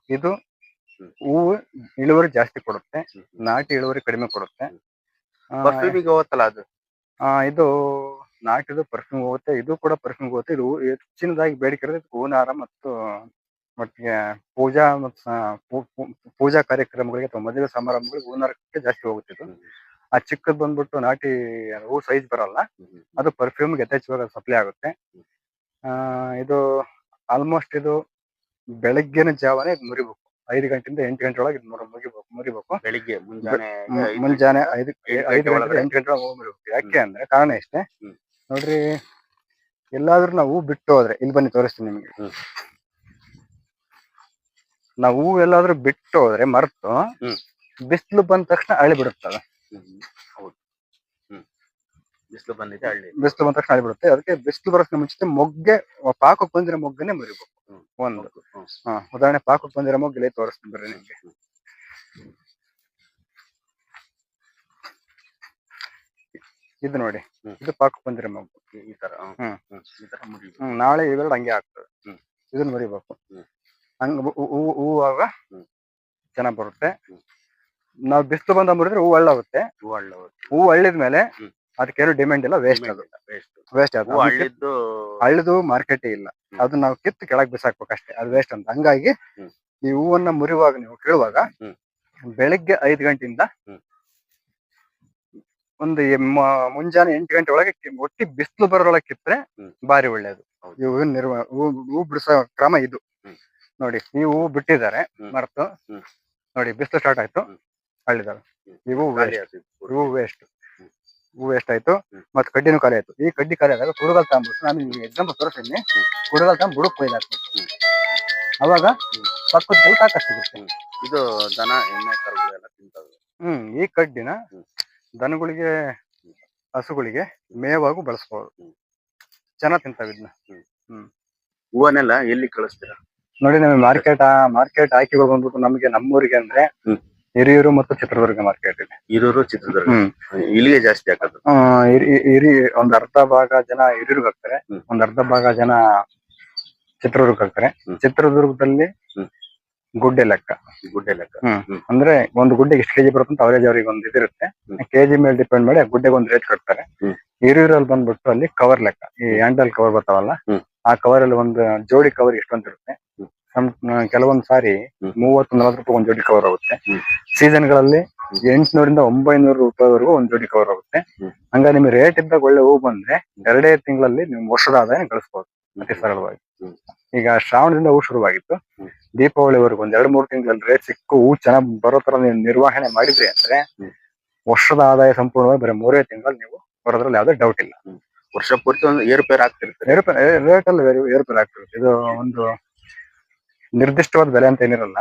ಇದು. ಹೂವು ಇಳುವರಿ ಜಾಸ್ತಿ ಕೊಡುತ್ತೆ. ನಾಟಿ ಇಳುವರಿ ಕಡಿಮೆ ಕೊಡುತ್ತೆ. ಅದು? ಆ, ಇದು ನಾಟಿದು ಪರ್ಫ್ಯೂಮ್ ಹೋಗುತ್ತೆ ಇದು ಕೂಡ ಪರ್ಫ್ಯೂಮ್ ಹೋಗುತ್ತೆ ಇದು ಹೆಚ್ಚಿನದಾಗಿ ಬೇಡಿಕೆ ಇರೋದು ಹೂವಿನಾರ ಮತ್ತು ಮಟ್ಟಿಗೆ ಪೂಜಾ ಮತ್ತು ಪೂಜಾ ಕಾರ್ಯಕ್ರಮಗಳಿಗೆ ಅಥವಾ ಮದುವೆ ಸಮಾರಂಭಗಳಿಗೆ ಹೂನಾರಕ್ಕೆ ಜಾಸ್ತಿ ಹೋಗುತ್ತೆ ಇದು. ಆ ಚಿಕ್ಕದ್ ಬಂದ್ಬಿಟ್ಟು ನಾಟಿ ಹೂ ಸೈಜ್ ಬರಲ್ಲ. ಅದು ಪರ್ಫ್ಯೂಮ್ಗೆ ಯಥೇಚ್ಛವಾಗಿ ಸಪ್ಲೈ ಆಗುತ್ತೆ. ಆ, ಇದು ಆಲ್ಮೋಸ್ಟ್ ಇದು ಬೆಳಗ್ಗಿನ ಜಾವನೇ ಇದು ಮುರಿಬೇಕು. ಐದು ಗಂಟೆಯಿಂದ ಎಂಟು ಗಂಟೆ ಒಳಗೆ ಇದು ಮುರಿ- ಮುಗಿಬೇಕು ಮುರಿಬೇಕು. ಬೆಳಿಗ್ಗೆ ಮುಂಜಾನೆ ಮುಂಜಾನೆ ಐದು ಐದು ಗಂಟೆ. ಎಂಟು ಗಂಟೆ ಒಳಗೆ ಮುರಿಬೇಕು ಯಾಕೆ ಅಂದ್ರೆ ಕಾರಣ ಇಷ್ಟೇ. ನೋಡ್ರಿ ಎಲ್ಲಾದ್ರೂ ನಾವು ಬಿಟ್ಟು ಹೋದ್ರೆ ಇಲ್ಲಿ ಬನ್ನಿ ತೋರಿಸ್ತೀನಿ ನಿಮಗೆ. ನಾವು ಎಲ್ಲಾದ್ರೂ ಬಿಟ್ಟು ಹೋದ್ರೆ ಮರ್ತು ಬಿಸಿಲು ಬಂದ ತಕ್ಷಣ ಅಳಿ ಬಿಡುತ್ತಲ್ಲ? ಬಿಸಿಲು ಬಂದಿದೆ ಹಳ್ಳಿ. ಬಿಸಿಲು ಬಂದ ತಕ್ಷಣ ಅಳಿ ಬಿಡುತ್ತೆ. ಅದಕ್ಕೆ ಬಿಸಿಲು ಬರೋಕ್ಕೆ ಮುಂಚಿತ ಮೊಗ್ಗೆ ಪಾಕಕ್ಕೆ ಬಂದಿರೋ ಮೊಗ್ಗನೆ ಮುರಿಬೇಕು. ಒಂದು. ಉದಾಹರಣೆ ಪಾಕಕ್ಕೆ ಬಂದಿರೋ ಮೊಗ್ಗಲ್ಲಿ ತೋರಿಸ್ತೀನಿ ಬರ್ರಿ ನಿಮ್ಗೆ. ಇದು ನೋಡಿ. ಇದು ಪಾಕ್ ಬಂದಿರಿ ಮಗು. ಈ- ತರ ಹ್ಮ್. ಈ ತರ ಮುರಿ ಹ್ಮ್ ನಾಳೆ ಇವೆರಡು ಹಂಗೆ ಆಗ್ತದೆ. ಇದನ್ನ ಮುರಿಬೇಕು. ಹಂಗ ಹೂ ಹೂವಾಗ. ಚೆನ್ನಾಗ್ ಬರುತ್ತೆ. ನಾವು ಬಿಸಿಲು ಬಂದ ಮುರಿದ್ರೆ ಹೂ ಹಳ್ಳಾಗುತ್ತೆ. ಹೂ ಹಳ್ಳ ಹೂ ಹಳ್ಳಿದ ಮೇಲೆ ಅದಕ್ಕೆ ಅದಕ್ಕೇನು ಡಿಮ್ಯಾಂಡ್ ಇಲ್ಲ ವೇಸ್ಟ್ ಅದು ವೇಸ್ಟ್ ಆಗುತ್ತೆ. ಹಳ್ಳದು ಮಾರ್ಕೆಟ್ ಇಲ್ಲ. ಅದು ನಾವು ಕಿತ್ತು ಕೆಳಗ್ ಬಿಸಾಕ್ಬೇಕು ಅಷ್ಟೇ. ಅದು ವೇಸ್ಟ್ ಅಂತ. ಹಂಗಾಗಿ ಈ ಹೂವನ್ನ ಮುರಿಯುವಾಗ ನೀವು ಕೇಳುವಾಗ. ಬೆಳಿಗ್ಗೆ ಐದು ಗಂಟೆಯಿಂದ. ಒಂದು ಮುಂಜಾನೆ ಎಂಟು ಗಂಟೆ ಒಳಗೆ ಕಿ- ಒಟ್ಟಿ ಬಿಸಿಲು ಬರೋರೊಳಗೆ ಕಿತ್ತರೆ ಹ್ಮ್. ಬಾರಿ ಒಳ್ಳೇದು ಇವು ನಿರ್ವ ಹೂ ಹೂ ಬಿಡಿಸೋ ಕ್ರಮ ಇದು ಹ್ಮ್. ನೋಡಿ ಈ ಹೂ ಬಿಟ್ಟಿದ್ದಾರೆ ಹ್ಮ್. ಮರ್ತು ಹ್ಮ್. ನೋಡಿ ಬಿಸಿಲು ಸ್ಟಾರ್ಟ್ ಆಯ್ತು ಹ್ಮ್. ಹಳ್ಳಿದಾವೆ ಹ್ಮ್. ಇವು ಖಾಲಿ waste. ಆಯ್ತು ಇದು ವೇಸ್ಟ್ ಹ್ಮ್. ಹೂ ವೇಸ್ಟ್ ಆಯ್ತು ಹ್ಮ್. ಮತ್ತೆ ಕಡ್ಡಿನೂ ಖಾಲಿ ಆಯ್ತು ಈ ಕಡ್ಡಿ ಖಾಲಿ ಆದಾಗ ಕುಡುಗಲ್ ತಗೊಂಡ್ಬಿಟ್ಟು ನಾನು ನಿಮ್ಗೆ ಎಕ್ಸಾಂಪಲ್ ತೋರಿಸ್ತೀನಿ ಹ್ಮ್. ಕುಡುಗಲ್ ತಗೊಂಡ್ ಬುಡಕ್ ಹ್ಮ್. ಅವಾಗ ಹ್ಮ್. ಪಕ್ಕದ ಸಾಕಷ್ಟು ಸಿಗುತ್ತೆ ಇದು ದನ ಎಣ್ಣೆ ಕರುಗಳೆಲ್ಲ ತಿಂತಾವೆ ಹ್ಮ್ ಈ ಕಡ್ಡಿನ ಹ್ಮ್. ದನಗಳಿಗೆ ಹಸುಗಳಿಗೆ ಮೇವಾಗೂ ಬಳಸ್ಬೋದು. ಚೆನ್ನಾಗಿ ತಿಂತಾವ ಇದನ್ನ. ಹೂವನ್ನೆಲ್ಲ ಎಲ್ಲಿ ಕಳಿಸ್ತೀರಾ? ನೋಡಿ ನಮಗೆ ಮಾರ್ಕೆಟ್ ಮಾರ್ಕೆಟ್ ಹಾಕಿ ಬಂದ್ಬಿಟ್ಟು ನಮಗೆ ನಮ್ಮೂರಿಗೆ ಅಂದ್ರೆ ಹ್ಮ್. ಹಿರಿಯೂರು ಮತ್ತು ಚಿತ್ರದುರ್ಗ ಮಾರ್ಕೆಟ್ ಇದೆ. ಹಿರಿಯೂರು ಚಿತ್ರದುರ್ಗ. ಹ್ಮ್. ಇಲ್ಲಿಗೆ ಜಾಸ್ತಿ ಹಾಕೋದು. ಆ, ಹಿರಿ- ಹಿರಿ ಒಂದ್ ಅರ್ಧ ಭಾಗ ಜನ ಹಿರಿಯೂರ್ಗ್ ಹಾಕ್ತಾರೆ. ಹ್ಮ್. ಒಂದ್ ಅರ್ಧ ಭಾಗ ಜನ ಚಿತ್ರದುರ್ಗ ಹಾಕ್ತಾರೆ. ಹ್ಮ್. ಚಿತ್ರದುರ್ಗದಲ್ಲಿ ಹ್ಮ್. ಗುಡ್ಡೆ ಲೆಕ್ಕ ಗುಡ್ಡೆ ಲೆಕ್ಕ ಹ್ಮ್. ಹ್ಮ್. ಅಂದ್ರೆ ಒಂದು ಗುಡ್ಡೆಗೆ ಎಷ್ಟು ಕೆಜಿ ಬರುತ್ತೆ ಅಂತ ಅವರೇಜ್ ಅವರಿಗೆ ಒಂದು ಇದಿರುತ್ತೆ ಹ್ಮ್. ಕೆಜಿ ಮೇಲೆ ಡಿಪೆಂಡ್ ಮಾಡಿ ಆ ಗುಡ್ಡೆಗೆ ಒಂದು ರೇಟ್ ಕೊಡ್ತಾರೆ ಹ್ಮ್. ಹಿರಿಯೂರಲ್ಲಿ ಬಂದ್ಬಿಟ್ಟು ಅಲ್ಲಿ ಕವರ್ ಲೆಕ್ಕ ಈ ಹ್ಯಾಂಡಲ್ ಕವರ್ ಬರ್ತಾವಲ್ಲ ಹ್ಮ್. ಆ ಕವರ್ ಅಲ್ಲಿ ಒಂದು ಜೋಡಿ ಕವರ್ ಎಷ್ಟು ಅಂತ ಇರುತ್ತೆ ಹ್ಮ್. ಕೆಲವೊಂದ್ ಸಾರಿ ಹ್ಮ್. ಮೂವತ್ತು ನಲವತ್ತು ರೂಪಾಯಿ ಒಂದ್ ಜೋಡಿ ಕವರ್ ಆಗುತ್ತೆ ಹ್ಮ್. ಸೀಸನ್ಗಳಲ್ಲಿ ಎಂಟ್ನೂರಿಂದ ಒಂಬೈನೂರು ರೂಪಾಯಿವರೆಗೂ ಒಂದ್ ಜೋಡಿ ಕವರ್ ಆಗುತ್ತೆ ಹ್ಮ್. ಹಂಗ ನಿಮ್ಗೆ ರೇಟ್ ಇದ್ದಾಗ ಒಳ್ಳೆ ಹೂ ಬಂದ್ರೆ ಎರಡೇ ತಿಂಗಳಲ್ಲಿ ನೀವು ವರ್ಷದ ಆದಾಯ ಗಳಿಸಬಹುದು ಅತಿ ಸರಳವಾಗಿ. ಈಗ ಶ್ರಾವಣದಿಂದ ಹೂ ಶುರುವಾಗಿತ್ತು. ದೀಪಾವಳಿವರೆಗೂ ಒಂದ್ ಎರಡ್ ಮೂರು ತಿಂಗಳಲ್ಲಿ ರೇಟ್ ಸಿಕ್ಕು ಹೂ ಚೆನ್ನಾಗ್ ಬರೋ ತರ ನೀವು ನಿರ್ವಹಣೆ ಮಾಡಿದ್ರಿ ಅಂದ್ರೆ ವರ್ಷದ ಆದಾಯ ಸಂಪೂರ್ಣವಾಗಿ ಬರೀ ಮೂರೇ ತಿಂಗಳಲ್ಲಿ ನೀವು ಬರೋದ್ರಲ್ಲಿ ಯಾವ್ದೇ ಡೌಟ್ ಇಲ್ಲ. ವರ್ಷ ಪೂರ್ತಿ ಒಂದು ಏರುಪೇರು ಆಗ್ತಿರ್ತದೆ ಏರುಪೇರು ರೇಟ್ ಅಲ್ಲಿ ಏರುಪೇರು ಆಗ್ತಿರುತ್ತೆ. ಇದು ಒಂದು ನಿರ್ದಿಷ್ಟವಾದ ಬೆಲೆ ಅಂತ ಏನಿರಲ್ಲ.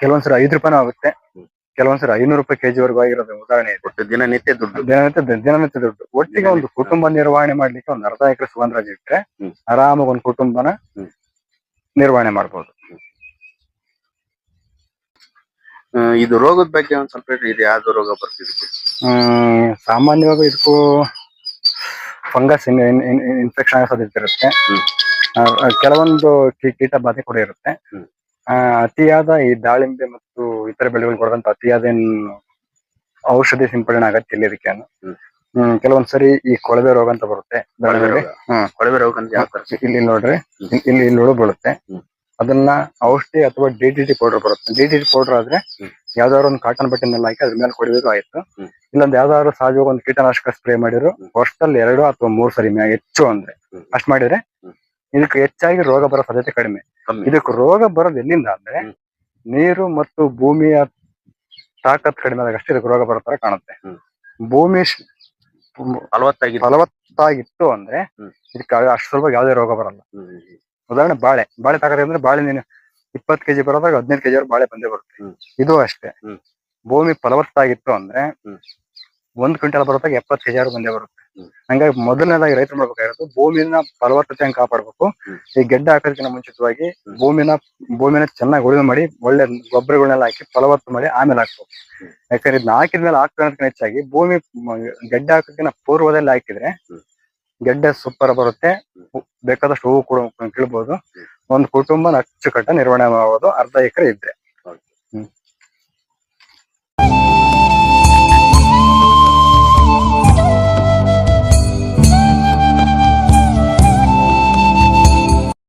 ಕೆಲವೊಂದ್ಸರಿ ಐದು ರೂಪಾಯಿನೂ ಆಗುತ್ತೆ. ಕೆಲವೊಂದ್ಸರಿ ಐನೂರು ರೂಪಾಯಿ ಕೆಜಿ ವರೆಗೂ ಆಗಿರೋದು ಉದಾಹರಣೆ ಇದೆ. ಒಟ್ಟು ದಿನನಿತ್ಯ ದುಡ್ಡು. ದಿನನಿತ್ಯ ದಿನನಿತ್ಯ ದುಡ್ಡು. ಒಟ್ಟಿಗೆ ಒಂದು ಕುಟುಂಬ ನಿರ್ವಹಣೆ ಮಾಡ್ಲಿಕ್ಕೆ ಒಂದು ಅರ್ಧ ಎಕರೆ ಸುಗಂಧರಾಜ ಇಟ್ರೆ ಇಟ್ಟರೆ ಆರಾಮಾಗಿ ಒಂದು ಕುಟುಂಬನ ನಿರ್ವಹಣೆ ಮಾಡ್ಬೋದು. ಇದು ರೋಗದ ಬಗ್ಗೆ ಒಂದ್ ಸ್ವಲ್ಪ ಇದು ಯಾವ್ದು ರೋಗ ಬರ್ತಿದಕ್ಕೆ ಹ್ಮ್ ಸಾಮಾನ್ಯವಾಗಿ ಇದಕ್ಕೂ ಫಂಗಸ್ ಇನ್ಫೆಕ್ಷನ್ ಆಗೋ ಸಾಧ್ಯತೆ ಇರುತ್ತೆ. ಕೆಲವೊಂದು ಕೀಟ ಬಾಧೆ ಕೂಡ ಇರುತ್ತೆ. ಆ, ಅತಿಯಾದ ಈ ದಾಳಿಂಬೆ ಮತ್ತು ಇತರ ಬೆಳೆಗಳು ಕೊಡದಂತ ಅತಿಯಾದ ಏನ್ ಔಷಧಿ ಸಿಂಪಡಣೆ ಅಗತ್ಯ ಇಲ್ಲ ಇದಕ್ಕೆ. ಹ್ಮ್. ಕೆಲವೊಂದ್ಸರಿ ಈ ಕೊಳವೆ ರೋಗ ಅಂತ ಬರುತ್ತೆ ಕೊಳವೆ. ರೋಗ ಹ್ಮ್. ಕೊಳವೆ ರೋಗ ಅಂತ ಯಾವ ತರ ಇಲ್ಲಿ ನೋಡ್ರಿ ಇಲ್- ಇಲ್ಲಿ ಇಲ್ಲಿ ಹುಳು ಬೀಳುತ್ತೆ ಹ್ಮ್. ಅದನ್ನ ಔಷಧಿ ಅಥವಾ ಡಿ ಟಿ ಟಿ ಪೌಡರ್ ಬರುತ್ತೆ ಡಿ ಟಿ ಟಿ ಪೌಡರ್ ಆದ್ರೆ ಹ್ಮ್. ಯಾವ್ದಾದ್ರು ಒಂದು ಕಾಟನ್ ಬಟ್ಟೆನೆಲ್ಲ ಹಾಕಿ ಅದ್ರ ಮೇಲೆ ಕೊಡಬೇಕು ಆಯ್ತು ಇಲ್ಲೊಂದು ಇಲ್ಲೊಂದ್ ಯಾವ್ದಾದ್ರು ಸಹಜವಾಗಿ ಒಂದು ಕೀಟನಾಶಕ ಸ್ಪ್ರೇ ಮಾಡಿದ್ರು ಹ್ಮ್. ವರ್ಷದಲ್ಲಿ ಎರಡು ಅಥವಾ ಮೂರು ಸರಿ ಮ್ಯಾಗ ಹೆಚ್ಚು ಅಂದ್ರೆ ಹ್ಮ್. ಅಷ್ಟ್ ಮಾಡಿದ್ರೆ ಹ್ಮ್. ಇದಕ್ಕೆ ಹೆಚ್ಚಾಗಿ ರೋಗ ಬರೋ ಸಾಧ್ಯತೆ ಕಡಿಮೆ ಕಮ್ಮಿ ಇದಕ್ಕೆ ರೋಗ ಬರೋದು ಎಲ್ಲಿಂದ ಅಂದ್ರೆ ಹ್ಮ್. ನೀರು ಮತ್ತು ಭೂಮಿಯ ತಾಕತ್ ಕಡಿಮೆ ಆದಾಗ ಅಷ್ಟೇ ಇದಕ್ಕೆ ರೋಗ ಬರೋ ತರ ಕಾಣುತ್ತೆ ಹ್ಮ್. ಭೂಮಿ ಶ್- ಫಲವತ್ತಾಗಿ ಫಲವತ್ತಾಗಿತ್ತು ಅಂದ್ರೆ ಹ್ಮ್. ಇದಕ್ಕೆ ಅಷ್ಟು ಸ್ವಲ್ಪ ಯಾವುದೇ ರೋಗ ಬರಲ್ಲ ಉದಾಹರಣೆ ಬಾಳೆ ಬಾಳೆ ತಾಕತ್ ಅಂದ್ರೆ ಬಾಳೆ ನೀನು ಇಪ್ಪತ್ತು ಕೆಜಿ ಬರೋದಾಗ ಹದಿನೈದು ಕೆಜಿ ಬಾಳೆ ಬಂದೇ ಬರುತ್ತೆ ಹ್ಮ್. ಇದು ಅಷ್ಟೇ ಹ್ಮ್. ಭೂಮಿ ಫಲವತ್ತಾಗಿತ್ತು ಅಂದ್ರೆ ಹ್ಮ್. ಒಂದ್ ಕ್ವಿಂಟಲ್ ಬರೋದಾಗ ಎಪ್ಪತ್ತು ಕೆಜಿ ಬಂದೇ ಬರುತ್ತೆ. ಹಂಗಾಗಿ ಮೊದಲನೇದಾಗಿ ರೈತರು ಮಾಡ್ಬೇಕಾಗಿರೋದು ಭೂಮಿನ ಫಲವತ್ತತೆಯನ್ನು ಕಾಪಾಡ್ಬೇಕು. ಈ ಗೆಡ್ಡೆ ಹಾಕೋದಕ್ಕಿಂತ ಮುಂಚಿತವಾಗಿ ಭೂಮಿನ ಭೂಮಿನ ಚೆನ್ನಾಗಿ ಉಳಿದು ಮಾಡಿ ಒಳ್ಳೆ ಗೊಬ್ಬರಗಳನ್ನೆಲ್ಲ ಹಾಕಿ ಫಲವತ್ತ ಮಾಡಿ ಆಮೇಲೆ ಹಾಕ್ಬೇಕು. ಯಾಕಂದ್ರೆ ಇದನ್ನ ಹಾಕಿದ್ಮೇಲೆ ಹಾಕೋದಕ್ಕಿಂತ ಹೆಚ್ಚಾಗಿ ಭೂಮಿ ಗೆಡ್ಡೆ ಹಾಕೋದಕ್ಕಿಂತ ಪೂರ್ವದಲ್ಲಿ ಹಾಕಿದ್ರೆ. ಗೆಡ್ಡೆ ಸೂಪರ್ ಬರುತ್ತೆ. ಬೇಕಾದಷ್ಟು ಹೂವು ಕೂಡ ಒಂದು ಕುಟುಂಬನ ಅಚ್ಚುಕಟ್ಟ ನಿರ್ವಹಣೆ ಮಾಡೋದು ಅರ್ಧ ಎಕರೆ ಇದ್ರೆ.